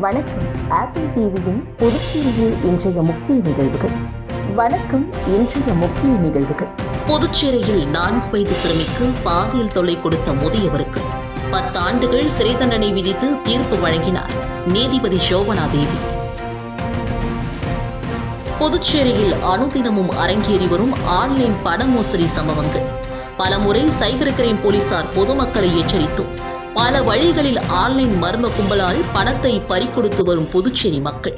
வணக்கம். ஆப்பிள் டிவியின் புதுச்சேரியில் இன்றைய முக்கிய நிகழ்வுகள். வணக்கம் இன்றைய முக்கிய நிகழ்வுகள். புதுச்சேரியில் நான்கு வயது சிறுமிக்கு பாலியல் தொல்லை கொடுத்த முதியவருக்கு பத்தாண்டுகள் சிறை தண்டனை விதித்து தீர்ப்பு வழங்கினார் நீதிபதி சோபனா தேவி. புதுச்சேரியில் அனுதினமும் அரங்கேறி வரும் ஆன்லைன் பண மோசடி சம்பவங்கள். பலமுறை சைபர் கிரைம் போலீசார் பொதுமக்களை எச்சரித்தும் பல வழிகளில் ஆன்லைன் மர்ம கும்பலால் பணத்தை பறிகொடுத்து வரும் புதுச்சேரி மக்கள்.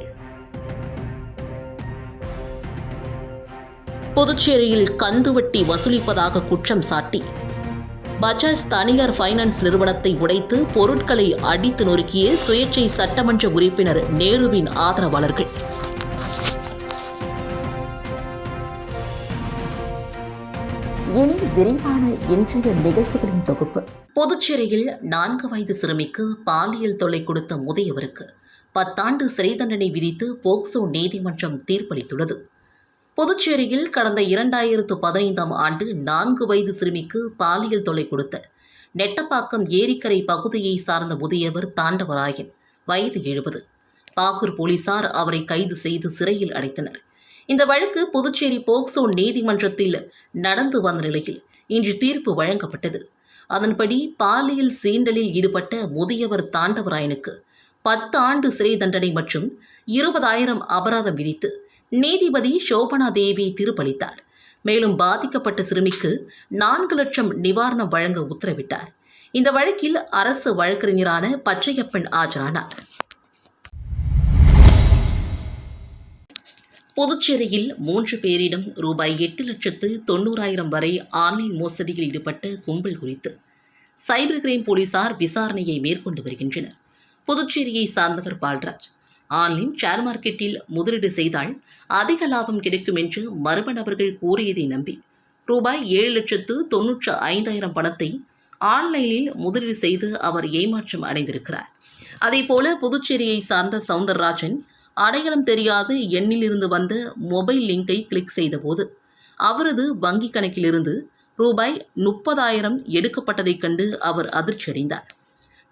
புதுச்சேரியில் கந்துவட்டி வசூலிப்பதாக குற்றம் சாட்டி. பஜாஜ் தனியார் ஃபைனான்ஸ் நிறுவனத்தை உடைத்து பொருட்களை அடித்து நொறுக்கிய சுயேட்சை சட்டமன்ற உறுப்பினர் நேருவின் ஆதரவாளர்கள். இனி விரிவான இன்றைய நிகழ்வுகளின் தொகுப்பு. புதுச்சேரியில் நான்கு வயது சிறுமிக்கு பாலியல் தொல்லை கொடுத்த முதியவருக்கு பத்தாண்டு சிறை தண்டனை விதித்து போக்சோ நீதிமன்றம் தீர்ப்பளித்துள்ளது. புதுச்சேரியில் கடந்த இரண்டாயிரத்து பதினைந்தாம் ஆண்டு நான்கு வயது சிறுமிக்கு பாலியல் தொல்லை கொடுத்த நெட்டப்பாக்கம் ஏரிக்கரை பகுதியை சார்ந்த முதியவர் தாண்டவராயன் வயது எழுபது. பாகூர் போலீசார் அவரை கைது செய்து சிறையில் அடைத்தனர். இந்த வழக்கு புதுச்சேரி போக்சோ நீதிமன்றத்தில் நடந்து வந்த நிலையில் இன்று தீர்ப்பு வழங்கப்பட்டது. அதன்படி பாலியல் சீண்டலில் ஈடுபட்ட முதியவர் தாண்டவராயனுக்கு பத்து ஆண்டு சிறை தண்டனை மற்றும் இருபதாயிரம் அபராதம் விதித்து நீதிபதி சோபனா தேவி தீர்ப்பளித்தார். மேலும் பாதிக்கப்பட்ட சிறுமிக்கு நான்கு லட்சம் நிவாரணம் வழங்க உத்தரவிட்டார். இந்த வழக்கில் அரசு வழக்கறிஞரான பச்சையப்பன் ஆஜரானார். புதுச்சேரியில் மூன்று பேரிடம் ரூபாய் எட்டு லட்சத்து தொண்ணூறாயிரம் வரை ஆன்லைன் மோசடியில் ஈடுபட்ட கும்பல் குறித்து சைபர் கிரைம் போலீசார் விசாரணையை மேற்கொண்டு வருகின்றனர். புதுச்சேரியை சார்ந்தவர் பால்ராஜ். ஆன்லைன் ஷேர் மார்க்கெட்டில் முதலீடு செய்தால் அதிக லாபம் கிடைக்கும் என்று மர்ம நபர்கள் கூறியதை நம்பி ரூபாய் ஏழு லட்சத்து தொன்னூற்று ஐந்தாயிரம் பணத்தை ஆன்லைனில் முதலீடு செய்து அவர் ஏமாற்றம் அடைந்திருக்கிறார். அதேபோல புதுச்சேரியை சார்ந்த சவுந்தரராஜன் அடையாளம் தெரியாது எண்ணிலிருந்து வந்த மொபைல் லிங்கை கிளிக் செய்தபோது அவரது வங்கி கணக்கிலிருந்து ரூபாய் முப்பதாயிரம் எடுக்கப்பட்டதைக் கண்டு அவர் அதிர்ச்சியடைந்தார்.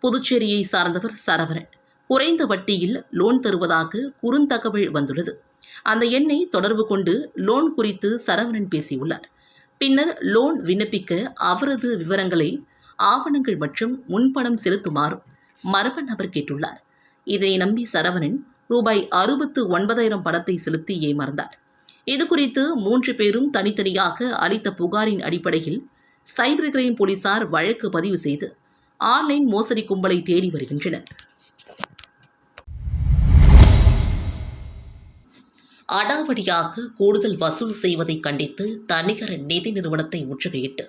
புதுச்சேரியை சார்ந்தவர் சரவணன். குறைந்த வட்டியில் லோன் தருவதாக குறுந்தகவல் வந்துள்ளது. அந்த எண்ணை தொடர்பு கொண்டு லோன் குறித்து சரவணன் பேசியுள்ளார். பின்னர் லோன் விண்ணப்பிக்க அவரது விவரங்களை ஆவணங்கள் மற்றும் முன்பணம் செலுத்துமாறும் மரபன் நபர் கேட்டுள்ளார். இதனை நம்பி சரவணன் ரூபாய் அறுபத்து ஒன்பதாயிரம் பணத்தை செலுத்தி ஏமாந்தார். இது குறித்து மூன்று பேரும் தனித்தனியாக அளித்த புகாரின் அடிப்படையில் சைபர் கிரைம் போலீசார் வழக்கு பதிவு செய்து ஆன்லைன் மோசடி கும்பலை தேடி வருகின்றனர். அடாவடியாக கூடுதல் வசூல் செய்வதை கண்டித்து தனிகர நிதி நிறுவனத்தை முற்றுகையிட்டு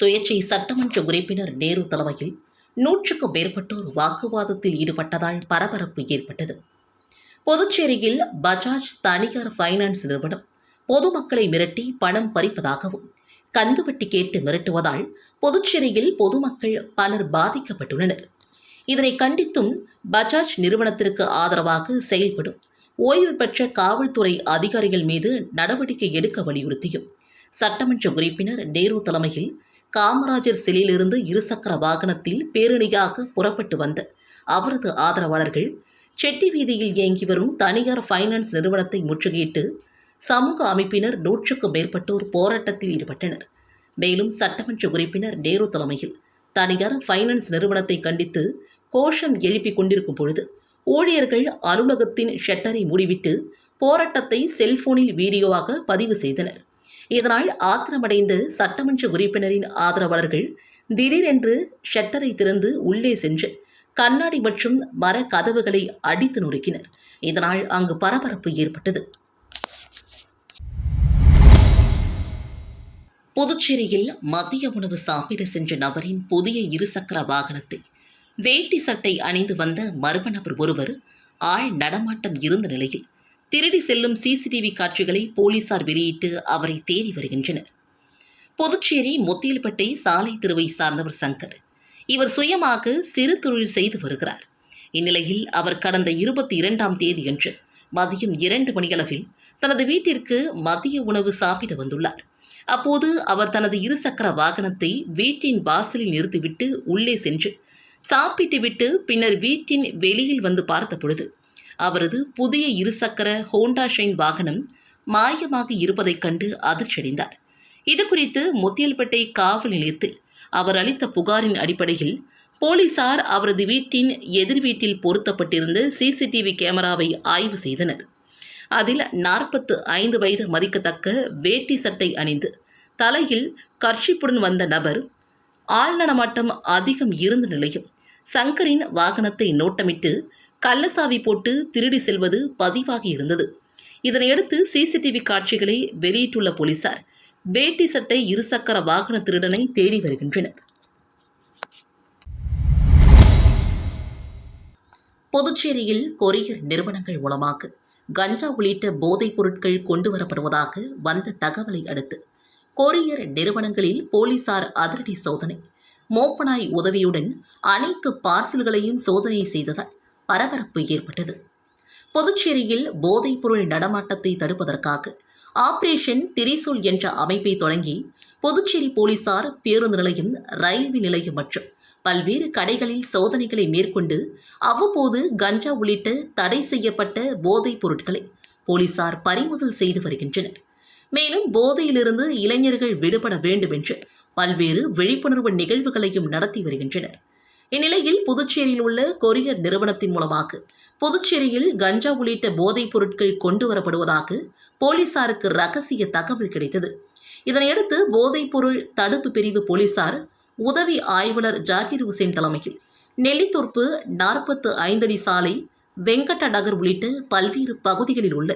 சுயேட்சை சட்டமன்ற உறுப்பினர் நேரு தலைமையில் நூற்றுக்கும் மேற்பட்டோர் வாக்குவாதத்தில் ஈடுபட்டதால் பரபரப்பு ஏற்பட்டது. புதுச்சேரியில் பஜாஜ் தனியார் ஃபைனான்ஸ் நிறுவனம் பொதுமக்களை மிரட்டி பணம் பறிப்பதாகவும் கந்துவட்டி கேட்டு மிரட்டுவதால் புதுச்சேரியில் பொதுமக்கள் பலர் பாதிக்கப்பட்டுள்ளனர். இதனை கண்டித்தும் பஜாஜ் நிறுவனத்திற்கு ஆதரவாக செயல்படும் ஓய்வு பெற்ற காவல்துறை அதிகாரிகள் மீது நடவடிக்கை எடுக்க வலியுறுத்தியும் சட்டமன்ற உறுப்பினர் நேரு தலைமையில் காமராஜர் சிலையிலிருந்து இருசக்கர வாகனத்தில் பேரணியாக புறப்பட்டு வந்த அவரது ஆதரவாளர்கள் செட்டி வீதியில் இயங்கி வரும் தனியார் ஃபைனான்ஸ் நிறுவனத்தை முற்றுகையிட்டு சமூக அமைப்பினர் நூற்றுக்கும் மேற்பட்டோர் போராட்டத்தில் ஈடுபட்டனர். மேலும் சட்டமன்ற உறுப்பினர் நேரு தலைமையில் தனியார் ஃபைனான்ஸ் நிறுவனத்தை கண்டித்து கோஷம் எழுப்பிக் கொண்டிருக்கும் பொழுது ஊழியர்கள் அலுவலகத்தின் ஷட்டரை மூடிவிட்டு போராட்டத்தை செல்போனில் வீடியோவாக பதிவு செய்தனர். இதனால் ஆத்திரமடைந்த சட்டமன்ற உறுப்பினரின் ஆதரவாளர்கள் திடீரென்று ஷட்டரை திறந்து உள்ளே சென்று கண்ணாடி மற்றும் மர கதவுகளை அடித்து நொறுக்கினர். இதனால் அங்கு பரபரப்பு ஏற்பட்டது. புதுச்சேரியில் மதிய உணவு சாப்பிட சென்ற நபரின் புதிய இருசக்கர வாகனத்தை வேட்டி சட்டை அணிந்து வந்த மர்ம நபர் ஒருவர் ஆள் நடமாட்டம் இருந்த நிலையில் திருடி செல்லும் சிசிடிவி காட்சிகளை போலீசார் வெளியிட்டு அவரை தேடி வருகின்றனர். புதுச்சேரி முத்தியல்பட்டை சாலை திருவை சார்ந்தவர் சங்கர் இவர் சுயமாக சிறு தொழில் செய்து வருகிறார். இந்நிலையில் அவர் கடந்த இருபத்தி இரண்டாம் தேதியன்று மதியம் இரண்டு மணியளவில் தனது வீட்டிற்கு மதிய உணவு சாப்பிட வந்துள்ளார். அப்போது அவர் தனது இருசக்கர வாகனத்தை வீட்டின் வாசலில் நிறுத்திவிட்டு உள்ளே சென்று சாப்பிட்டுவிட்டு பின்னர் வீட்டின் வெளியில் வந்து பார்த்த பொழுது அவரது புதிய இருசக்கர ஹோண்டா ஷைன் வாகனம் மாயமாக இருப்பதைக் கண்டு அதிர்ச்சியடைந்தார். இதுகுறித்து முத்தியல்பேட்டை காவல் நிலையத்தில் அவர் அளித்த புகாரின் அடிப்படையில் போலீசார் அவரது வீட்டின் எதிர் வீட்டில் பொருத்தப்பட்டிருந்த சிசிடிவி கேமராவை ஆய்வு செய்தனர். அதில் நாற்பத்து ஐந்து வயது மதிக்கத்தக்க வேட்டி சட்டை அணிந்து தலையில் கர்ஷிப்புடன் வந்த நபர் ஆழ்நடமாட்டம் அதிகம் இருந்த நிலையும் சங்கரின் வாகனத்தை நோட்டமிட்டு கள்ளசாவி போட்டு திருடி செல்வது பதிவாகி இருந்தது. இதனையடுத்து சிசிடிவி காட்சிகளை வெளியிட்டுள்ள போலீசார் வேட்டி சட்டை இருசக்கர வாகன திருடனை தேடி வருகின்றனர். புதுச்சேரியில் கொரியர் நிறுவனங்கள் மூலமாக கஞ்சா உள்ளிட்ட போதைப் பொருட்கள் கொண்டு வரப்படுவதாக வந்த தகவலை அடுத்து கொரியர் நிறுவனங்களில் போலீசார் அதிரடி சோதனை. மோப்பனாய் உதவியுடன் அனைத்து பார்சல்களையும் சோதனை செய்ததால் பரபரப்பு ஏற்பட்டது. புதுச்சேரியில் போதைப்பொருள் நடமாட்டத்தை தடுப்பதற்காக ஆபரேஷன் திரிசூல் என்ற அமைப்பை தொடங்கி புதுச்சேரி போலீசார் பேருந்து நிலையம் ரயில்வே நிலையம் மற்றும் பல்வேறு கடைகளில் சோதனைகளை மேற்கொண்டு அவ்வப்போது கஞ்சா உள்ளிட்ட தடை செய்யப்பட்ட போதைப் பொருட்களை போலீசார் பறிமுதல் செய்து வருகின்றனர். மேலும் போதையிலிருந்து இளைஞர்கள் விடுபட வேண்டும் என்று பல்வேறு விழிப்புணர்வு நிகழ்வுகளையும் நடத்தி வருகின்றனர். இந்நிலையில் புதுச்சேரியில் உள்ள கொரியர் நிறுவனத்தின் மூலமாக புதுச்சேரியில் கஞ்சா உள்ளிட்ட போதைப் பொருட்கள் கொண்டு வரப்படுவதாக போலீசாருக்கு ரகசிய தகவல் கிடைத்தது. இதனையடுத்து போதைப் பொருள் தடுப்பு பிரிவு போலீசார் உதவி ஆய்வாளர் ஜாகிர் ஹுசேன் தலைமையில் நெல்லித்தோப்பு நாற்பத்து ஐந்தடி சாலை வெங்கட்ட நகர் உள்ளிட்ட பல்வேறு பகுதிகளில் உள்ள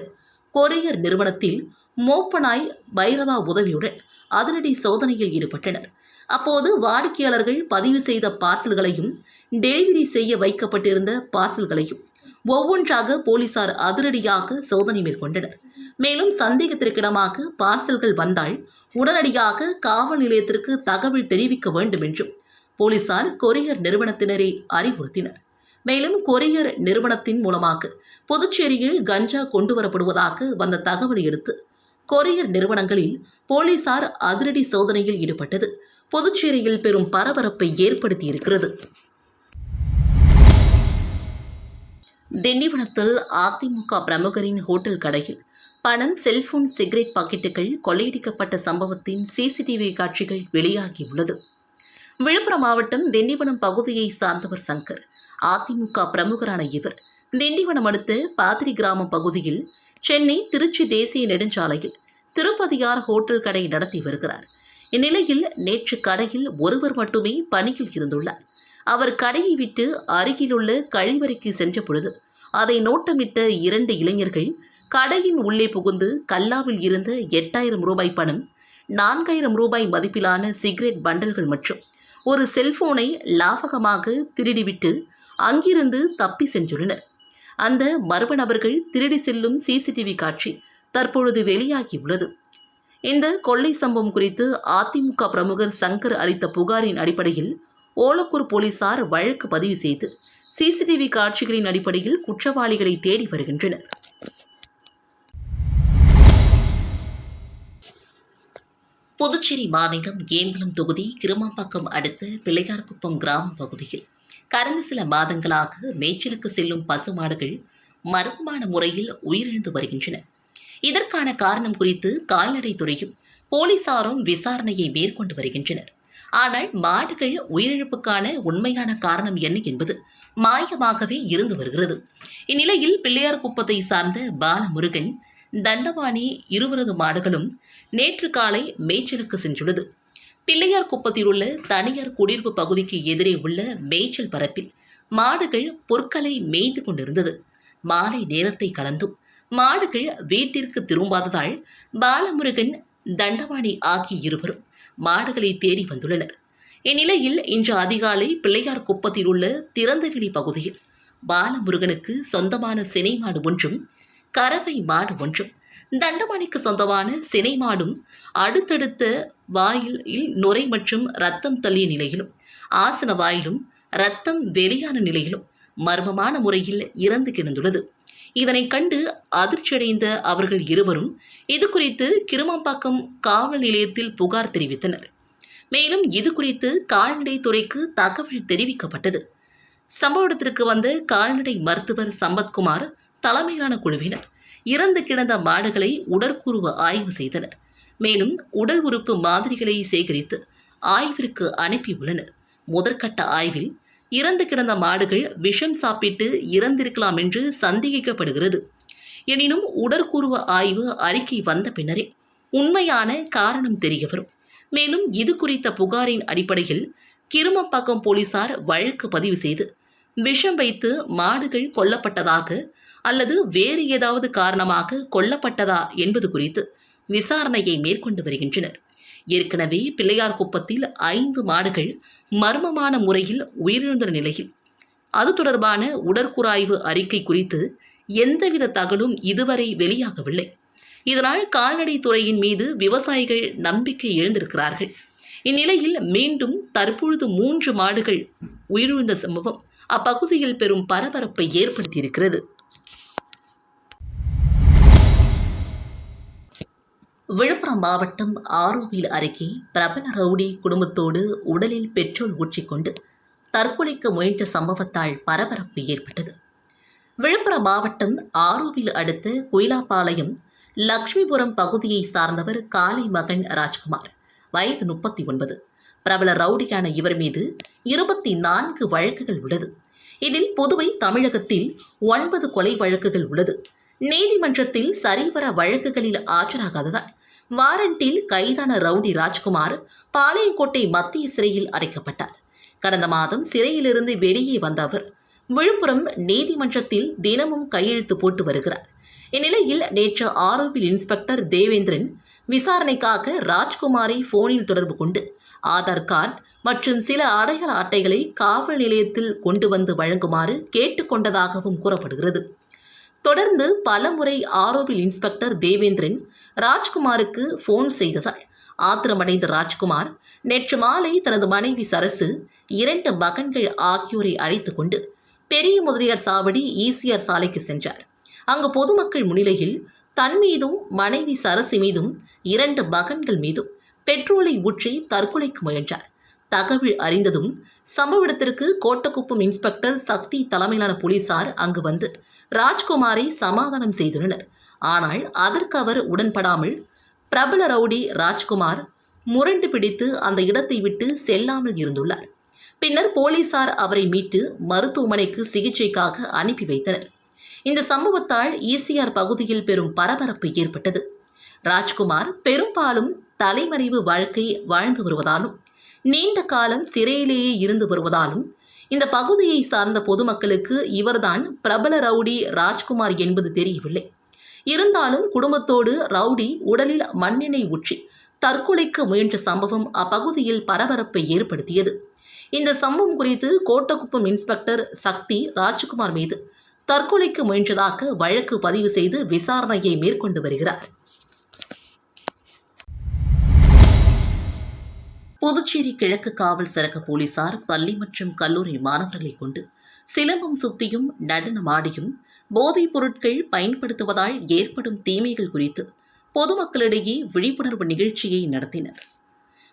கொரியர் நிறுவனத்தில் மோப்பனாய் பைரவா உதவியுடன் அதிரடி சோதனையில் ஈடுபட்டனர். அப்போது வாடிக்கையாளர்கள் பதிவு செய்த பார்சல்களையும் டெலிவரி செய்ய வைக்கப்பட்டிருந்த பார்சல்களையும் ஒவ்வொன்றாக போலீசார் அதிரடியாக சோதனை மேற்கொண்டனர். மேலும் சந்தேகத்திற்கிடமாக பார்சல்கள் வந்தால் உடனடியாக காவல் நிலையத்திற்கு தகவல் தெரிவிக்க வேண்டும் என்றும் போலீசார் கொரியர் நிறுவனத்தினரை அறிவுறுத்தினர். மேலும் கொரியர் நிறுவனத்தின் மூலமாக புதுச்சேரியில் கஞ்சா கொண்டு வரப்படுவதாக வந்த தகவலை எடுத்து கொரியர் நிறுவனங்களில் போலீசார் அதிரடி சோதனையில் ஈடுபட்டது. புதுச்சேரியில் பெரும் பரபரப்பை ஏற்படுத்தியிருக்கிறது. திண்டிவனத்தில் அதிமுக பிரமுகரின் ஹோட்டல் கடையில் பணம் செல்போன் சிகரெட் பாக்கெட்டுகள் கொள்ளையடிக்கப்பட்ட சம்பவத்தின் சிசிடிவி காட்சிகள் வெளியாகியுள்ளது. விழுப்புரம் மாவட்டம் திண்டிவனம் பகுதியை சார்ந்தவர் சங்கர் அதிமுக பிரமுகரான இவர் திண்டிவனம் அடுத்த பாதிரி கிராமம் பகுதியில் சென்னை திருச்சி தேசிய நெடுஞ்சாலையில் திருப்பதியார் ஹோட்டல் கடை நடத்தி வருகிறார். இந்நிலையில் நேற்று கடையில் ஒருவர் மட்டுமே பணியில் இருந்துள்ளார். அவர் கடையை விட்டு அருகிலுள்ள கழிவறைக்கு சென்ற பொழுது அதை நோட்டமிட்ட இரண்டு இளைஞர்கள் கடையின் உள்ளே புகுந்து கல்லாவில் இருந்த எட்டாயிரம் ரூபாய் பணம் நான்காயிரம் ரூபாய் மதிப்பிலான சிகரெட் பண்டல்கள் மற்றும் ஒரு செல்போனை லாபகமாக திருடிவிட்டு அங்கிருந்து தப்பி சென்றுள்ளனர். அந்த மர்ம நபர்கள் திருடி செல்லும் சிசிடிவி காட்சி தற்பொழுது வெளியாகியுள்ளது. இந்த கொள்ளை சம்பவம் குறித்து அதிமுக பிரமுகர் சங்கர் அளித்த புகாரின் அடிப்படையில் ஓலக்கூர் போலீசார் வழக்கு பதிவு செய்து சிசிடிவி காட்சிகளின் அடிப்படையில் குற்றவாளிகளை தேடி வருகின்றனர். புதுச்சேரி மாநிலம் ஏம்பலம் தொகுதி கிருமாம்பாக்கம் அடுத்த பிள்ளையார்குப்பம் கிராம பகுதியில் கடந்த சில மாதங்களாக மேய்ச்சலுக்கு செல்லும் பசுமாடுகள் மர்மமான முறையில் உயிரிழந்து வருகின்றன. இதற்கான காரணம் குறித்து கால்நடைத்துறையும் போலீசாரும் விசாரணையை மேற்கொண்டு வருகின்றனர். ஆனால் மாடுகள் உயிரிழப்புக்கான உண்மையான காரணம் என்ன என்பது மாயமாகவே இருந்து வருகிறது. இந்நிலையில் பிள்ளையார்குப்பத்தை சார்ந்த பாலமுருகன் தண்டபாணி இருவரது மாடுகளும் நேற்று காலை மேய்ச்சலுக்கு சென்றுள்ளது. பிள்ளையார் குப்பத்தில் உள்ள தனியார் குடியிருப்பு பகுதிக்கு எதிரே உள்ள மேய்ச்சல் பரப்பில் மாடுகள் பொருட்களை மேய்ந்து கொண்டிருந்தது. மாலை நேரத்தை கலந்தும் மாடுகள் வீட்டிற்கு திரும்பாததால் பாலமுருகன் தண்டவாணி ஆகிய இருவரும் மாடுகளை தேடி வந்துள்ளனர். இந்நிலையில் இன்று அதிகாலை பிள்ளையார் குப்பத்தில் உள்ள திறந்தவெளி பகுதியில் பாலமுருகனுக்கு சொந்தமான சினை மாடு ஒன்றும் கறவை மாடு ஒன்றும் தண்டமணிக்கு சொந்தமான சினை மாடும் அடுத்தடுத்த வாயில் நுரை மற்றும் ரத்தம் தள்ளிய நிலையிலும் ஆசன வாயிலும் ரத்தம் வெளியான நிலையிலும் மர்மமான முறையில் இறந்து கிடந்துள்ளது. இதனை கண்டு அதிர்ச்சியடைந்த அவர்கள் இருவரும் இது குறித்து கிருமாம்பாக்கம் காவல் நிலையத்தில் புகார் தெரிவித்தனர். மேலும் இது குறித்து கால்நடைத்துறைக்கு தகவல் தெரிவிக்கப்பட்டது. சம்பவ இடத்திற்கு வந்த கால்நடை மருத்துவர் சம்பத்குமார் தலைமையிலான குழுவினர் இறந்து கிடந்த மாடுகளை உடற்கூறுவ ஆய்வு செய்தனர். மேலும் உடல் உறுப்பு மாதிரிகளை சேகரித்து ஆய்விற்கு அனுப்பியுள்ளனர். முதற்கட்ட ஆய்வில் இறந்து கிடந்த மாடுகள் விஷம் சாப்பிட்டு இறந்திருக்கலாம் என்று சந்தேகிக்கப்படுகிறது. எனினும் உடற்கூறுவ ஆய்வு அறிக்கை வந்த பின்னரே உண்மையான காரணம் தெரிய வரும். மேலும் இது குறித்த புகாரின் அடிப்படையில் கிருமப்பாக்கம் போலீசார் வழக்கு பதிவு செய்து விஷம் வைத்து மாடுகள் கொல்லப்பட்டதாக அல்லது வேறு ஏதாவது காரணமாக கொல்லப்பட்டதா என்பது குறித்து விசாரணையை மேற்கொண்டு வருகின்றனர். ஏற்கனவே பிள்ளையார் குப்பத்தில் ஐந்து மாடுகள் மர்மமான முறையில் உயிரிழந்த நிலையில். அது தொடர்பான உடற்குறாய்வு அறிக்கை குறித்து எந்தவித தகவலும் இதுவரை வெளியாகவில்லை. இதனால் கால்நடை துறையின் மீது விவசாயிகள் நம்பிக்கை எழுந்திருக்கிறார்கள். இந்நிலையில் மீண்டும் தற்பொழுது மூன்று மாடுகள் உயிரிழந்த சம்பவம் அப்பகுதியில் பெரும் பரபரப்பை ஏற்படுத்தியிருக்கிறது. விழுப்புரம் மாவட்டம் ஆரோவில் அருகே பிரபல ரவுடி குடும்பத்தோடு உடலில் பெட்ரோல் ஊற்றிக்கொண்டு தற்கொலைக்கு முயன்ற சம்பவத்தால் பரபரப்பு ஏற்பட்டது. விழுப்புரம் மாவட்டம் ஆரோவில் அடுத்த குயிலாப்பாளையம் லக்ஷ்மிபுரம் பகுதியை சார்ந்தவர் காலை மகன் ராஜ்குமார் வயது முப்பத்தி ஒன்பது பிரபல ரவுடியான இவர் மீது இருபத்தி நான்கு வழக்குகள் உள்ளது. இதில் புதுவை தமிழகத்தில் ஒன்பது கொலை வழக்குகள் உள்ளது. நீதிமன்றத்தில் சரிவர வழக்குகளில் ஆஜராகாததால் வாரண்டில் கைதான ரவுடி ராஜ்குமார் பாளையங்கோட்டை மத்திய சிறையில் அடைக்கப்பட்டார். கடந்த மாதம் சிறையிலிருந்து வெளியே வந்த அவர் விழுப்புரம் நீதிமன்றத்தில் தினமும் கையெழுத்து போட்டு வருகிறார். இந்நிலையில் நேற்று ஆரோவில் இன்ஸ்பெக்டர் தேவேந்திரன் விசாரணைக்காக ராஜ்குமாரை போனில் தொடர்பு கொண்டு ஆதார் கார்டு மற்றும் சில அடையாள அட்டைகளை காவல் நிலையத்தில் கொண்டு வந்து வழங்குமாறு கேட்டுக்கொண்டதாகவும் கூறப்படுகிறது. தொடர்ந்து பலமுறை ஆரோவில் இன்ஸ்பெக்டர் தேவேந்திரன் ராஜ்குமாருக்கு ஃபோன் செய்ததால் ஆத்திரமடைந்த ராஜ்குமார் நேற்று மாலை தனது மனைவி சரசு இரண்டு மகன்கள் ஆகியோரை அழைத்து கொண்டு பெரிய முதலியார் சாவடி ஈசிஆர் சாலைக்கு சென்றார். அங்கு பொதுமக்கள் முன்னிலையில் தன் மீதும் மனைவி சரசு மீதும் இரண்டு மகன்கள் மீதும் பெட்ரோலை ஊற்றி தற்கொலைக்கு முயன்றார். தகவல் அறிந்ததும் சம்பவ இடத்திற்கு கோட்டக்குப்பம் இன்ஸ்பெக்டர் சக்தி தலைமையிலான போலீசார் அங்கு வந்து ராஜ்குமாரை சமாதானம் செய்துள்ளனர். ஆனால் அதற்கு அவர் உடன்படாமல் பிரபல ரவுடி ராஜ்குமார் முரண்டு பிடித்து அந்த இடத்தை விட்டு செல்லாமல் இருந்துள்ளார். பின்னர் போலீசார் அவரை மீட்டு மருத்துவமனைக்கு சிகிச்சைக்காக அனுப்பி வைத்தனர். இந்த சம்பவத்தால் ஈசிஆர் பகுதியில் பெரும் பரபரப்பு ஏற்பட்டது. ராஜ்குமார் பெரும்பாலும் தலைமறைவு வாழ்க்கை வாழ்ந்து வருவதாலும் நீண்ட காலம் சிறையிலேயே இருந்து வருவதாலும் இந்த பகுதியை சார்ந்த பொதுமக்களுக்கு இவர்தான் பிரபல ரவுடி ராஜ்குமார் என்பது தெரியவில்லை. இருந்தாலும் குடும்பத்தோடு ரவுடி உடலில் மண்ணெண்ணெய் ஊற்றி தற்கொலைக்கு முயன்ற சம்பவம் அப்பகுதியில் பரபரப்பை ஏற்படுத்தியது. இந்த சம்பவம் குறித்து கோட்டக்குப்பம் இன்ஸ்பெக்டர் சக்தி ராஜ்குமார் மீது தற்கொலைக்கு முயன்றதாக வழக்கு பதிவு செய்து விசாரணையை மேற்கொண்டு வருகிறார். புதுச்சேரி கிழக்கு காவல் சரக போலீசார் பள்ளி மற்றும் கல்லூரி மாணவர்களை கொண்டு சிலம்பம் சுத்தியும் நடனமாடியும் போதைப் பொருட்கள் பயன்படுத்துவதால் ஏற்படும் தீமைகள் குறித்து பொதுமக்களிடையே விழிப்புணர்வு நிகழ்ச்சியை நடத்தினர்.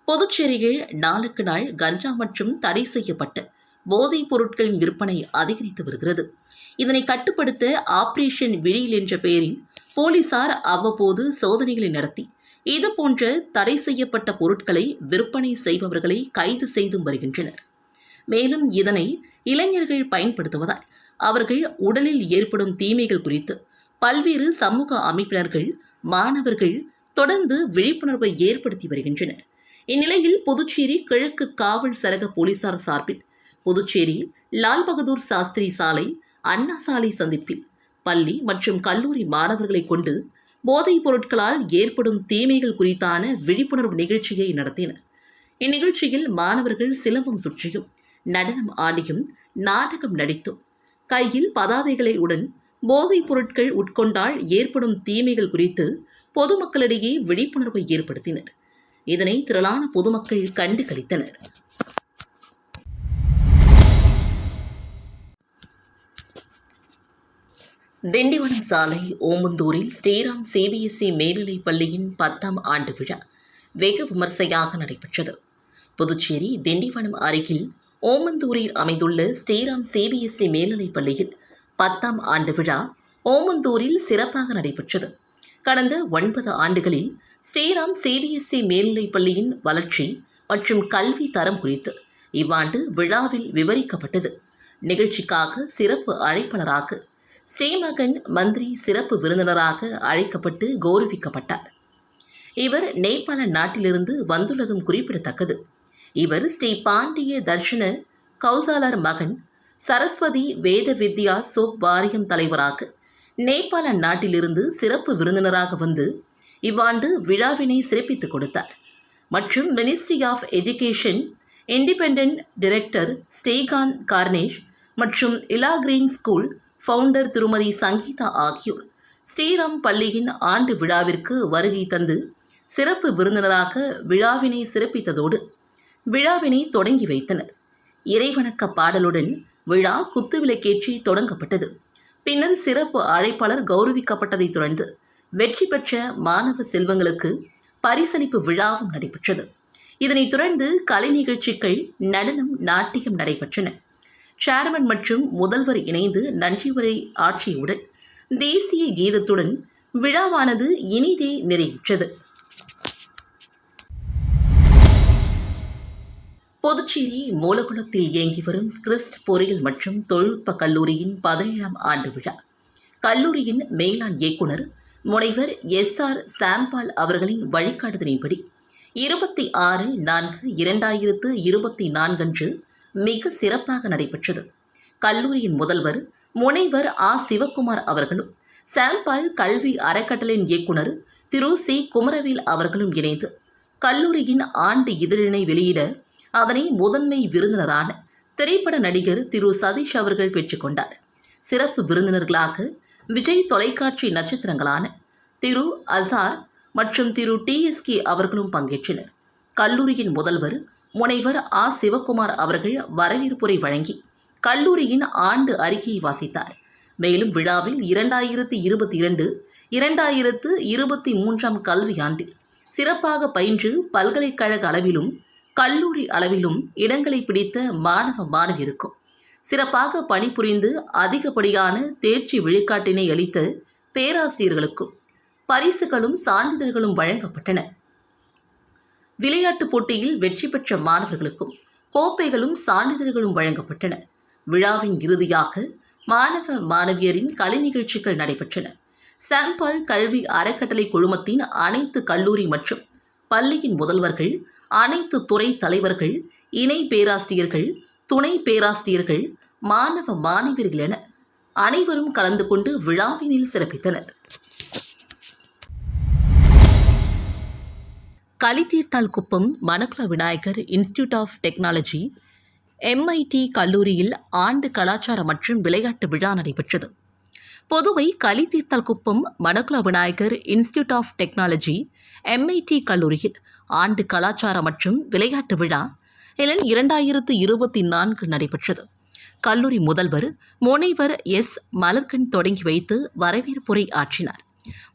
புதுச்சேரியில் நாளுக்கு நாள் கஞ்சா மற்றும் தடை செய்யப்பட்ட போதைப் பொருட்களின் விற்பனை அதிகரித்து வருகிறது. இதனை கட்டுப்படுத்த ஆபரேஷன் விழியில் என்ற பெயரில் போலீசார் அவ்வப்போது சோதனைகளை நடத்தி இதுபோன்ற தடை செய்யப்பட்ட பொருட்களை விற்பனை செய்பவர்களை கைது செய்தும் வருகின்றனர். மேலும் இதனை இளைஞர்கள் பயன்படுத்துவதால் அவர்கள் உடலில் ஏற்படும் தீமைகள் குறித்து பல்வேறு சமூக அமைப்பினர்கள் மாணவர்கள் தொடர்ந்து விழிப்புணர்வை ஏற்படுத்தி வருகின்றனர். இந்நிலையில் புதுச்சேரி கிழக்கு காவல் சரக போலீசார் சார்பில் புதுச்சேரி லால் பகதூர் சாஸ்திரி சாலை அண்ணா சாலை சந்திப்பில் பள்ளி மற்றும் கல்லூரி மாணவர்களை கொண்டு போதைப் பொருட்களால் ஏற்படும் தீமைகள் குறித்தான விழிப்புணர்வு நிகழ்ச்சியை நடத்தினர். இந்நிகழ்ச்சியில் மாணவர்கள் சிலம்பம் சுற்றியும் நடனம் ஆடியும் நாடகம் நடித்தும் கையில் பதாதைகளை உடன் போதைப் பொருட்கள் உட்கொண்டால் ஏற்படும் தீமைகள் குறித்து பொதுமக்களிடையே விழிப்புணர்வை ஏற்படுத்தினர். இதனை திரளான பொதுமக்கள் கண்டு கழித்தனர் திண்டிவனம் சாலை ஓமுந்தூரில் ஸ்ரீராம் சிபிஎஸ்இ மேல்நிலைப் பள்ளியின் பத்தாம் ஆண்டு விழா வெகு விமர்சையாக நடைபெற்றது. புதுச்சேரி திண்டிவனம் அருகில் ஓமந்தூரில் அமைந்துள்ள ஸ்ரீராம் சிபிஎஸ்இ மேல்நிலைப் பள்ளியில் பத்தாம் ஆண்டு விழா ஓமந்தூரில் சிறப்பாக நடைபெற்றது. கடந்த ஒன்பது ஆண்டுகளில் ஸ்ரீராம் சிபிஎஸ்இ மேல்நிலைப் பள்ளியின் வளர்ச்சி மற்றும் கல்வி தரம் குறித்து இவ்வாண்டு விழாவில் விவரிக்கப்பட்டது. நிகழ்ச்சிக்காக சிறப்பு அழைப்பாளராக ஸ்ரீமகன் மந்திரி சிறப்பு விருந்தினராக அழைக்கப்பட்டு கௌரவிக்கப்பட்டார். இவர் நேபாள நாட்டிலிருந்து வந்துள்ளதும் குறிப்பிடத்தக்கது. இவர் ஸ்ரீ பாண்டிய தர்ஷன கௌசாலர் மகன் சரஸ்வதி வேத வித்யா சோப் வாரியம் தலைவராக நேபாள நாட்டிலிருந்து சிறப்பு விருந்தினராக வந்து இவ்வாண்டு விழாவினை சிறப்பித்துக் கொடுத்தார். மற்றும் ministry of education independent director Srikanth Karnesh மற்றும் இலா கிரீன் ஸ்கூல் ஃபவுண்டர் திருமதி சங்கீதா ஆகியோர். ஸ்ரீராம் பள்ளியின் ஆண்டு விழாவிற்கு வருகை தந்து சிறப்பு விருந்தினராக விழாவினை சிறப்பித்ததோடு விழாவினை தொடங்கி வைத்தனர். இறைவணக்க பாடலுடன் விழா குத்துவிளக்கேற்றி தொடங்கப்பட்டது. பின்னர் சிறப்பு அழைப்பாளர் கௌரவிக்கப்பட்டதைத் தொடர்ந்து வெற்றி பெற்ற மாணவ செல்வங்களுக்கு பரிசளிப்பு விழாவும் நடைபெற்றது. இதனைத் தொடர்ந்து கலை நிகழ்ச்சிகள் நடனம் நாட்டியம் நடைபெற்றன. சேர்மன் மற்றும் முதல்வர் இணைந்து நன்றி உரை ஆட்சியுடன் தேசிய கீதத்துடன் விழாவானது இனிதே நிறைவுற்றது. புதுச்சேரி மூலகுளத்தில் இயங்கி வரும் கிறிஸ்ட் பொறியியல் மற்றும் தொழில்நுட்ப கல்லூரியின் பதினேழாம் ஆண்டு விழா. கல்லூரியின் மேலாண் இயக்குனர் முனைவர் எஸ். ஆர். சாம்பால் அவர்களின் வழிகாட்டுதலின்படி இருபத்தி ஆறு நான்கு இரண்டாயிரத்து இருபத்தி நான்கன்று மிக சிறப்பாக நடைபெற்றது. கல்லூரியின் முதல்வர் முனைவர் ஆ. சிவக்குமார் அவர்களும் சாம்பால் கல்வி அறக்கட்டளையின் இயக்குனர் திரு. சி. குமரவேல் அவர்களும் இணைந்து கல்லூரியின் ஆண்டு இதழினை வெளியிட அதனை முதன்மை விருந்தினரான திரைப்பட நடிகர் திரு. சதீஷ் அவர்கள் பெற்றுக்கொண்டார் சிறப்பு விருந்தினர்களாக விஜய் தொலைக்காட்சி நட்சத்திரங்களான திரு. அசார் மற்றும் திரு. டிஎஸ்கே அவர்களும் பங்கேற்றனர். கல்லூரியின் முதல்வர் முனைவர் ஆ. சிவக்குமார் அவர்கள் வரவேற்புரை வழங்கி கல்லூரியின் ஆண்டு அறிக்கையை வாசித்தார். மேலும் விழாவில் இரண்டாயிரத்தி இருபத்தி இரண்டு இரண்டாயிரத்து இருபத்தி மூன்றாம் கல்வியாண்டில் சிறப்பாக பயின்று பல்கலைக்கழக அளவிலும் கல்லூரி அளவிலும் இடங்களை பிடித்த மாணவ மாணவியருக்கும் சிறப்பாக பணிபுரிந்து அதிகப்படியான தேர்ச்சி விழுக்காட்டினை அளித்த பேராசிரியர்களுக்கும் பரிசுகளும் சான்றிதழ்களும் வழங்கப்பட்டன. விளையாட்டுப் போட்டியில் வெற்றி பெற்ற மாணவர்களுக்கும் கோப்பைகளும் சான்றிதழ்களும் வழங்கப்பட்டன. விழாவின் இறுதியாக மாணவ மாணவியரின் கலை நிகழ்ச்சிகள் நடைபெற்றன. சாம்பால் கல்வி அறக்கட்டளை குழுமத்தின் அனைத்து கல்லூரி மற்றும் பள்ளியின் முதல்வர்கள் அனைத்து துறை தலைவர்கள் இணை பேராசிரியர்கள் துணை பேராசிரியர்கள் மாணவ மாணவியர்கள் என அனைவரும் கலந்து கொண்டு விழாவினில் சிறப்பித்தனர். Kalitheerthalkuppam Manakula Vinayagar institute of technology MIT கல்லூரியில் ஆண்டு கலாச்சார மற்றும் விளையாட்டு விழா நடைபெற்றது. பொதுவை Kalitheerthalkuppam Manakula Vinayagar institute of technology MIT கல்லூரியில் ஆண்டு கலாச்சார மற்றும் விளையாட்டு விழா இலன் இரண்டாயிரத்து இருபத்தி நான்கு நடைபெற்றது. கல்லூரி முதல்வர் முனைவர் எஸ். மலர்கண் தொடங்கி வைத்து வரவேற்புரை ஆற்றினார்.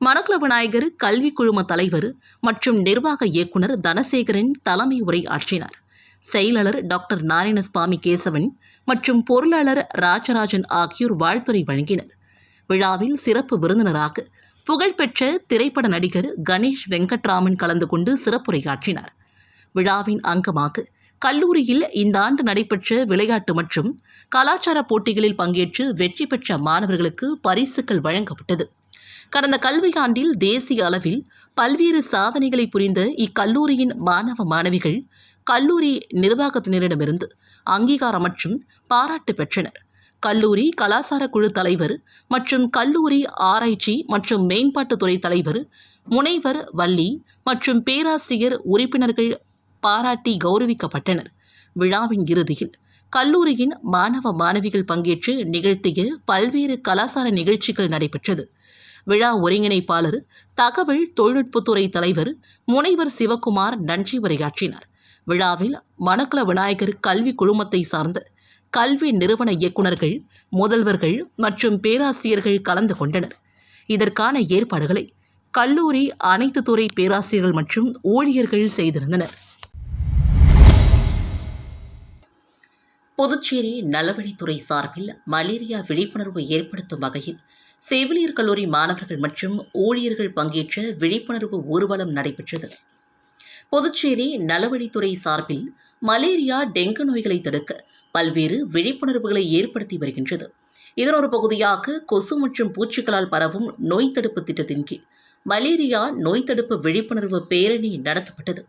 மணக்குள விநாயகர் கல்வி குழும தலைவர் மற்றும் நிர்வாக இயக்குனர் தனசேகரன் தலைமை உரை ஆற்றினார். செயலாளர் டாக்டர் நாராயணசுவாமி கேசவன் மற்றும் பொருளாளர் ராஜராஜன் ஆகியோர் வாழ்த்துறை வழங்கினர். விழாவில் சிறப்பு விருந்தினராக புகழ்பெற்ற திரைப்பட நடிகர் கணேஷ் வெங்கட்ராமன் கலந்து கொண்டு சிறப்புரையாற்றினார். விழாவின் அங்கமாக கல்லூரியில் இந்த ஆண்டு நடைபெற்ற விளையாட்டு மற்றும் கலாச்சார போட்டிகளில் பங்கேற்று வெற்றி பெற்ற மாணவர்களுக்கு பரிசுகள் வழங்கப்பட்டது. கடந்த கல்வியாண்டில் தேசிய அளவில் பல்வேறு சாதனைகளை புரிந்த இக்கல்லூரியின் மாணவ மாணவிகள் கல்லூரி நிர்வாகத்தினரிடமிருந்து அங்கீகாரம் மற்றும் பாராட்டு பெற்றனர். கல்லூரி கலாசார குழு தலைவர் மற்றும் கல்லூரி ஆராய்ச்சி மற்றும் மேம்பாட்டுத்துறை தலைவர் முனைவர் வள்ளி மற்றும் பேராசிரியர் உறுப்பினர்கள் பாராட்டி கௌரவிக்கப்பட்டனர். விழாவின் இறுதியில் கல்லூரியின் மாணவ மாணவிகள் பங்கேற்று நிகழ்த்திய பல்வேறு கலாசார நிகழ்ச்சிகள் நடைபெற்றது. விழா ஒருங்கிணைப்பாளர் தகவல் தொழில்நுட்பத்துறை தலைவர் முனைவர் சிவகுமார் நன்றி உரையாற்றினார். விழாவில் மணக்குள விநாயகர் கல்வி குழுமத்தை சார்ந்த கல்வி நிறுவன இயக்குநர்கள் முதல்வர்கள் மற்றும் பேராசிரியர்கள் கலந்து கொண்டனர். இதற்கான ஏற்பாடுகளை கல்லூரி அனைத்து துறை பேராசிரியர்கள் மற்றும் ஊழியர்கள் செய்திருந்தனர். புதுச்சேரி நலவழித்துறை சார்பில் மலேரியா விழிப்புணர்வு ஏற்படுத்தும் வகையில் செவிலியர் கல்லூரி மாணவர்கள் மற்றும் ஊழியர்கள் பங்கேற்ற விழிப்புணர்வு ஊர்வலம் நடைபெற்றது. புதுச்சேரி நலவழித்துறை சார்பில் மலேரியா டெங்கு நோய்களை தடுக்க பல்வேறு விழிப்புணர்வுகளை ஏற்படுத்தி வருகின்றது. இதன் ஒரு பகுதியாக கொசு மற்றும் பூச்சிகளால் பரவும் நோய் தடுப்பு திட்டத்தின் கீழ் மலேரியா நோய் தடுப்பு விழிப்புணர்வு பேரணி நடத்தப்பட்டது.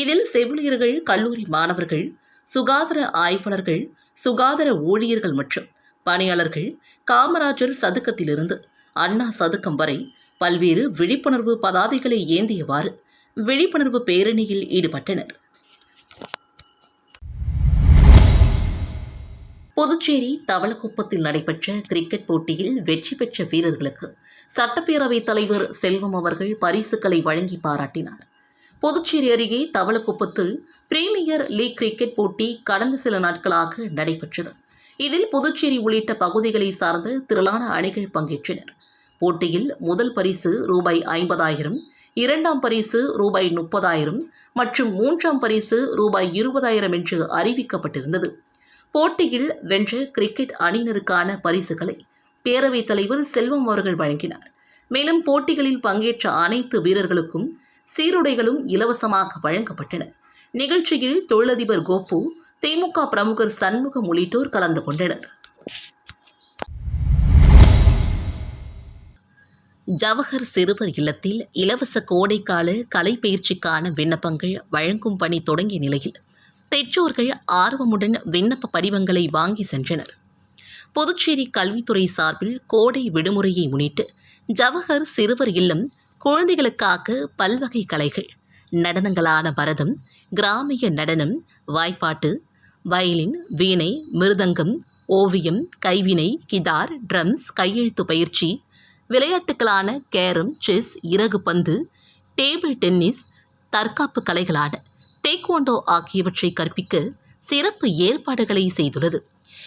இதில் செவிலியர்கள் கல்லூரி மாணவர்கள் சுகாதார ஆய்வாளர்கள் சுகாதார ஊழியர்கள் மற்றும் பணியாளர்கள் காமராஜர் சதுக்கத்திலிருந்து அண்ணா சதுக்கம் வரை பல்வேறு விழிப்புணர்வு பதாதைகளை ஏந்தியவாறு விழிப்புணர்வு பேரணியில் ஈடுபட்டனர். புதுச்சேரி தவளக்குப்பத்தில் நடைபெற்ற கிரிக்கெட் போட்டியில் வெற்றி பெற்ற வீரர்களுக்கு சட்டப்பேரவைத் தலைவர் செல்வம் அவர்கள் பரிசுகளை வழங்கி பாராட்டினார். புதுச்சேரி அருகே தவளக்குப்பத்தில் பிரீமியர் லீக் கிரிக்கெட் போட்டி கடந்த சில நாட்களாக நடைபெற்றது. இதில் புதுச்சேரி உள்ளிட்ட பகுதிகளை சார்ந்த திரளான அணிகள் பங்கேற்றனர். போட்டியில் முதல் பரிசு ரூபாய் ஐம்பதாயிரம் இரண்டாம் பரிசு ரூபாய் முப்பதாயிரம் மற்றும் மூன்றாம் பரிசு ரூபாய் இருபதாயிரம் என்று அறிவிக்கப்பட்டிருந்தது. போட்டியில் வென்ற கிரிக்கெட் அணியினருக்கான பரிசுகளை பேரவைத் தலைவர் செல்வம் அவர்கள் வழங்கினார். மேலும் போட்டிகளில் பங்கேற்ற அனைத்து வீரர்களுக்கும் சீருடைகளும் இலவசமாக வழங்கப்பட்டன. நிகழ்ச்சியில் தொழிலதிபர் கோபு திமுக பிரமுகர் சண்முகம் உள்ளிட்டோர் கலந்து கொண்டனர். ஜவஹர் சிறுவர் இல்லத்தில் இலவச கோடைக்கால கலைப்பயிற்சிக்கான விண்ணப்பங்கள் வழங்கும் பணி தொடங்கிய நிலையில் பெற்றோர்கள் ஆர்வமுடன் விண்ணப்ப படிவங்களை வாங்கி சென்றனர். புதுச்சேரி கல்வித்துறை சார்பில் கோடை விடுமுறையை முன்னிட்டு ஜவஹர் சிறுவர் இல்லம் குழந்தைகளுக்காக பல்வகை கலைகள் நடனங்களான பரதம் கிராமிய நடனம் வாய்ப்பாட்டு வயலின் வீணை மிருதங்கம் ஓவியம் கைவினை கிதார் ட்ரம்ஸ் கையெழுத்து பயிற்சி விளையாட்டுகளான கேரம் செஸ் இறகு பந்து டேபிள் டென்னிஸ் தற்காப்பு கலைகளான டேக்வாண்டோ ஆகியவற்றை கற்பிக்க சிறப்பு ஏற்பாடுகளை செய்துள்ளது.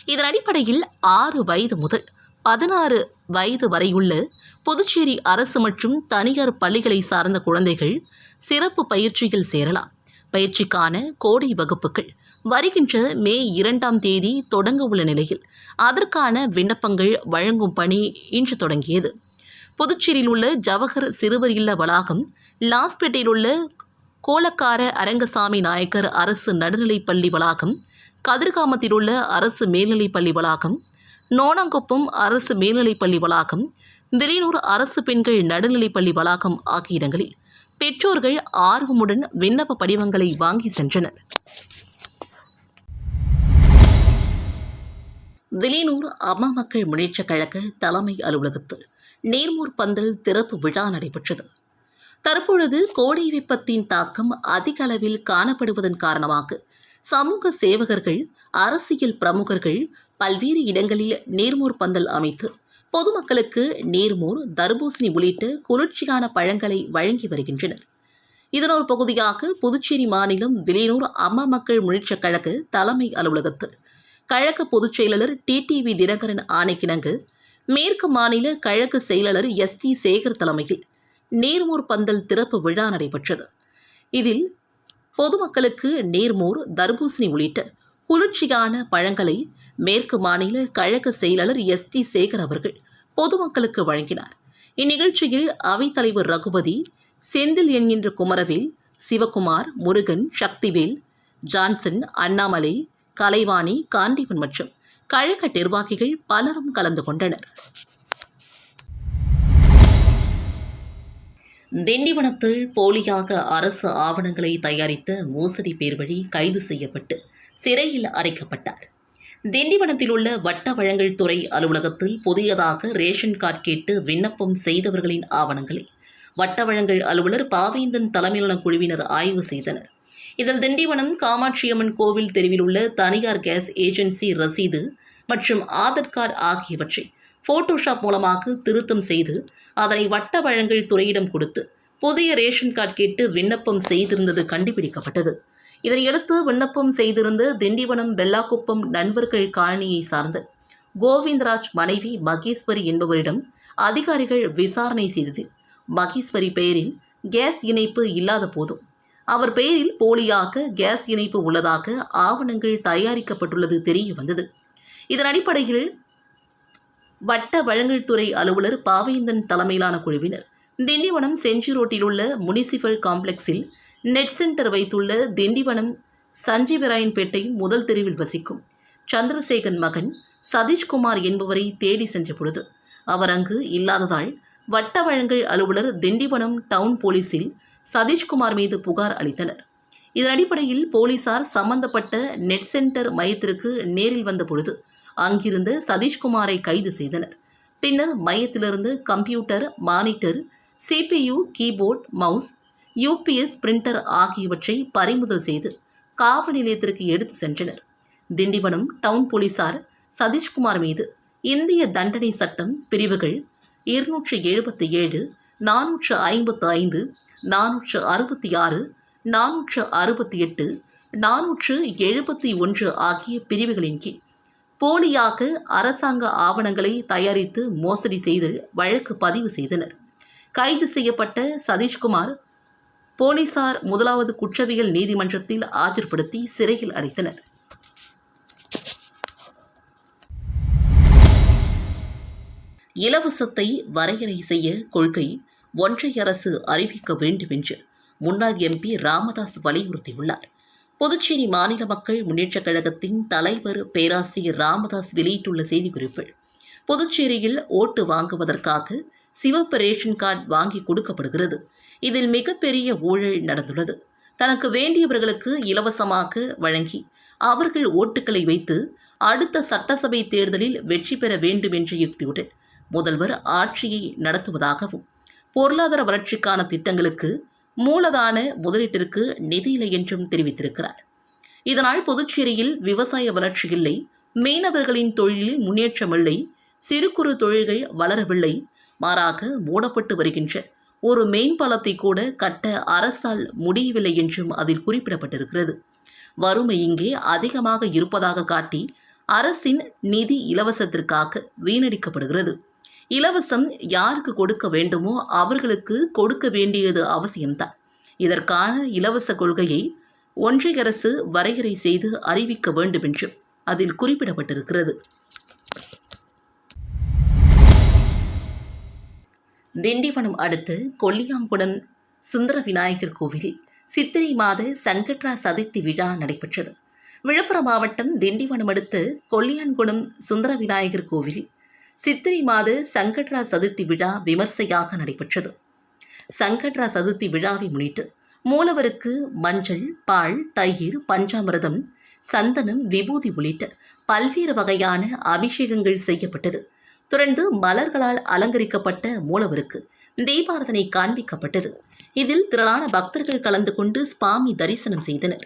இதன் அடிப்படையில் ஆறு வயது முதல் பதினாறு வயது வரையுள்ள புதுச்சேரி அரசு மற்றும் தனியார் பள்ளிகளை சார்ந்த குழந்தைகள் சிறப்பு பயிற்சியில் சேரலாம். பயிற்சிக்கான கோடை வகுப்புகள் வருகின்ற மே இரண்டாம் தேதி தொடங்க உள்ள நிலையில் அதற்கான விண்ணப்பங்கள் வழங்கும் பணி இன்று தொடங்கியது. புதுச்சேரியில் உள்ள ஜவஹர் சிறுவர் இல்ல வளாகம் லாஸ்பேட்டையில் உள்ள கோலக்கார அரங்கசாமி நாயக்கர் அரசு நடுநிலைப்பள்ளி வளாகம் கதிர்காமத்தில் உள்ள அரசு மேல்நிலைப்பள்ளி வளாகம் நோனாங்குப்பம் அரசு மேல்நிலைப்பள்ளி வளாகம் திரினூர் அரசு பெண்கள் நடுநிலைப்பள்ளி வளாகம் ஆகிய இடங்களில் பெற்றோர்கள் ஆர்வமுடன் விண்ணப்ப படிவங்களை வாங்கி சென்றனர். விலையூர் அம்மா மக்கள் முன்னேற்றக் கழக தலைமை அலுவலகத்தில் நீர்மூர் பந்தல் திறப்பு விழா நடைபெற்றது. தற்பொழுது கோடை வெப்பத்தின் தாக்கம் அதிக அளவில் காணப்படுவதன் காரணமாக சமூக சேவகர்கள் அரசியல் பிரமுகர்கள் பல்வேறு இடங்களில் நீர்மோர் பந்தல் அமைத்து பொதுமக்களுக்கு நீர்மோர் தர்பூசணி உள்ளிட்ட குளிர்ச்சியான பழங்களை வழங்கி வருகின்றனர். இதன் ஒரு பகுதியாக புதுச்சேரி மாநிலம் விலையனூர் அம்மா மக்கள் முன்னேற்றக் கழக தலைமை அலுவலகத்தில் கழக பொதுச் செயலாளர் டிடிவி தினகரன் ஆணைக்கிணங்கு மேற்கு மாநில கழக செயலாளர் எஸ். டி. சேகர் தலைமையில் நேர்மூர் பந்தல் திறப்பு விழா நடைபெற்றது. இதில் பொதுமக்களுக்கு நேர்மூர் தர்பூசணி உள்ளிட்ட குளிர்ச்சியான பழங்களை மேற்கு மாநில கழக செயலாளர் எஸ். டி. சேகர் அவர்கள் பொதுமக்களுக்கு வழங்கினார். இந்நிகழ்ச்சியில் அவைத்தலைவர் ரகுபதி செந்தில் என்கின்ற குமரவேல் சிவகுமார் முருகன் சக்திவேல் ஜான்சன் அண்ணாமலை கலைவாணி காண்டீபன் மற்றும் கழக நிர்வாகிகள் பலரும் கலந்து கொண்டனர். திண்டிவனத்தில் போலியாக அரசு ஆவணங்களை தயாரித்த மோசடி பேர் வழி கைது செய்யப்பட்டு சிறையில் அடைக்கப்பட்டார். திண்டிவனத்தில் உள்ள வட்ட வழங்கல் துறை அலுவலகத்தில் புதியதாக ரேஷன் கார்டு கேட்டு விண்ணப்பம் செய்தவர்களின் ஆவணங்களை வட்ட வழங்கல் அலுவலர் பாவேந்தன் தலைமையிலான குழுவினர் ஆய்வு செய்தனர். இதில் திண்டிவனம் காமாட்சியம்மன் கோவில் தெருவில் உள்ள தனியார் கேஸ் ஏஜென்சி ரசீது மற்றும் ஆதார் கார்டு ஆகியவற்றை ஃபோட்டோஷாப் மூலமாக திருத்தம் செய்து அதனை வட்ட வழங்கல் துறையிடம் கொடுத்து புதிய ரேஷன் கார்டு கேட்டு விண்ணப்பம் செய்திருந்தது கண்டுபிடிக்கப்பட்டது. இதனையடுத்து விண்ணப்பம் செய்திருந்த திண்டிவனம் வெள்ளாக்குப்பம் நண்பர்கள் காலனியை சார்ந்த கோவிந்தராஜ் மனைவி மகேஸ்வரி என்பவரிடம் அதிகாரிகள் விசாரணை செய்தது மகேஸ்வரி பெயரில் கேஸ் இணைப்பு இல்லாத போதும் அவர் பெயரில் போலியாக கேஸ் இணைப்பு உள்ளதாக ஆவணங்கள் தயாரிக்கப்பட்டுள்ளது தெரிய வந்தது. இதன் அடிப்படையில் வட்ட வழங்கல் துறை அலுவலர் பாவேந்தன் தலைமையிலான குழுவினர் திண்டிவனம் செஞ்சி ரோட்டில் உள்ள முனிசிபல் காம்ப்ளெக்ஸில் நெட் சென்டர் வைத்துள்ள திண்டிவனம் சஞ்சீவராயன்பேட்டை முதல் தெருவில் வசிக்கும் சந்திரசேகர் மகன் சதீஷ்குமார் என்பவரை தேடி சென்ற பொழுது அவர் அங்கு இல்லாததால் வட்ட வழங்கல் அலுவலர் திண்டிவனம் டவுன் போலீசில் சதீஷ்குமார் மீது புகார் அளித்தனர். இதன் அடிப்படையில் போலீசார் சம்பந்தப்பட்ட நெட் சென்டர் மையத்திற்கு நேரில் வந்த பொழுது அங்கிருந்து சதீஷ்குமாரை கைது செய்தனர். பின்னர் மையத்திலிருந்து computer monitor CPU keyboard mouse UPS printer ஆகியவற்றை பறிமுதல் செய்து காவல் நிலையத்திற்கு எடுத்து சென்றனர். திண்டிவனம் டவுன் போலீசார் சதீஷ்குமார் மீது இந்திய தண்டனை சட்டம் பிரிவுகள் இருநூற்று எழுபத்தி ஏழு நானூற்று ஐம்பத்து ஐந்து நானூற்று அறுபத்தி ஆறு நானூற்று அறுபத்தி எட்டு நானூற்று எழுபத்தி ஒன்று ஆகிய பிரிவுகளின் கீழ் போலியாக அரசாங்க ஆவணங்களை தயாரித்து மோசடி செய்து வழக்கு பதிவு செய்தனர். கைது செய்யப்பட்ட சதீஷ்குமார் போலீசார் முதலாவது குற்றவியல் நீதிமன்றத்தில் ஆஜர்படுத்தி சிறையில் அடைத்தனர். இலவசத்தை வரையறை செய்ய கொள்கை ஒன்றிய அரசு அறிவிக்க வேண்டும் என்று முன்னாள் எம்பி ராமதாஸ் வலியுறுத்தியுள்ளார். புதுச்சேரி மாநில மக்கள் முன்னேற்றக் கழகத்தின் தலைவர் பேராசிரியர் ராமதாஸ் வெளியிட்டுள்ள செய்திக்குறிப்பில் புதுச்சேரியில் ஓட்டு வாங்குவதற்காக சிவப்பு ரேஷன் கார்டு வாங்கி கொடுக்கப்படுகிறது. இதில் மிகப்பெரிய ஊழல் நடந்துள்ளது. தனக்கு வேண்டியவர்களுக்கு இலவசமாக வழங்கி அவர்கள் ஓட்டுகளை வைத்து அடுத்த சட்டசபை தேர்தலில் வெற்றி பெற வேண்டும் என்ற யுக்தியுடன் முதல்வர் ஆட்சியை நடத்துவதாகவும் பொருளாதார வளர்ச்சிக்கான திட்டங்களுக்கு மூலதான முதலீட்டிற்கு நிதி இல்லை என்றும் தெரிவித்திருக்கிறார். இதனால் புதுச்சேரியில் விவசாய வளர்ச்சி இல்லை மீனவர்களின் தொழிலில் முன்னேற்றமில்லை சிறு குறு தொழில்கள் வளரவில்லை மாறாக மூடப்பட்டு வருகின்ற ஒரு மேம்பாலத்தை கூட கட்ட அரசால் முடியவில்லை என்றும் அதில் குறிப்பிடப்பட்டிருக்கிறது. வறுமை இங்கே அதிகமாக இருப்பதாக காட்டி அரசின் நிதி இலவசத்திற்காக வீணடிக்கப்படுகிறது. இலவசம் யாருக்கு கொடுக்க வேண்டுமோ அவர்களுக்கு கொடுக்க வேண்டியது அவசியம்தான். இதற்கான இலவச கொள்கையை ஒன்றிய அரசு வரையறை செய்து அறிவிக்க வேண்டும் அதில் குறிப்பிடப்பட்டிருக்கிறது. திண்டிவனம் அடுத்து கொல்லியாங்குளம் சுந்தர விநாயகர் கோவிலில் சித்திரை மாத சங்கட்ரா சதுர்த்தி விழா நடைபெற்றது. விழுப்புரம் மாவட்டம் திண்டிவனம் அடுத்து கொல்லியான்குளம் சுந்தர விநாயகர் கோவிலில் சித்திரை மாத சங்கட்ரா சதுர்த்தி விழா விமர்சையாக நடைபெற்றது. சங்கட்ரா சதுர்த்தி விழாவை முன்னிட்டு மூலவருக்கு மஞ்சள் பால் தயிர் பஞ்சாமிரதம் சந்தனம் விபூதி உள்ளிட்ட பல்வேறு வகையான அபிஷேகங்கள் செய்யப்பட்டது. தொடர்ந்து மலர்களால் அலங்கரிக்கப்பட்ட மூலவருக்கு தீபாரதனை காண்பிக்கப்பட்டது. இதில் திரளான பக்தர்கள் கலந்து கொண்டு சுவாமி தரிசனம் செய்தனர்.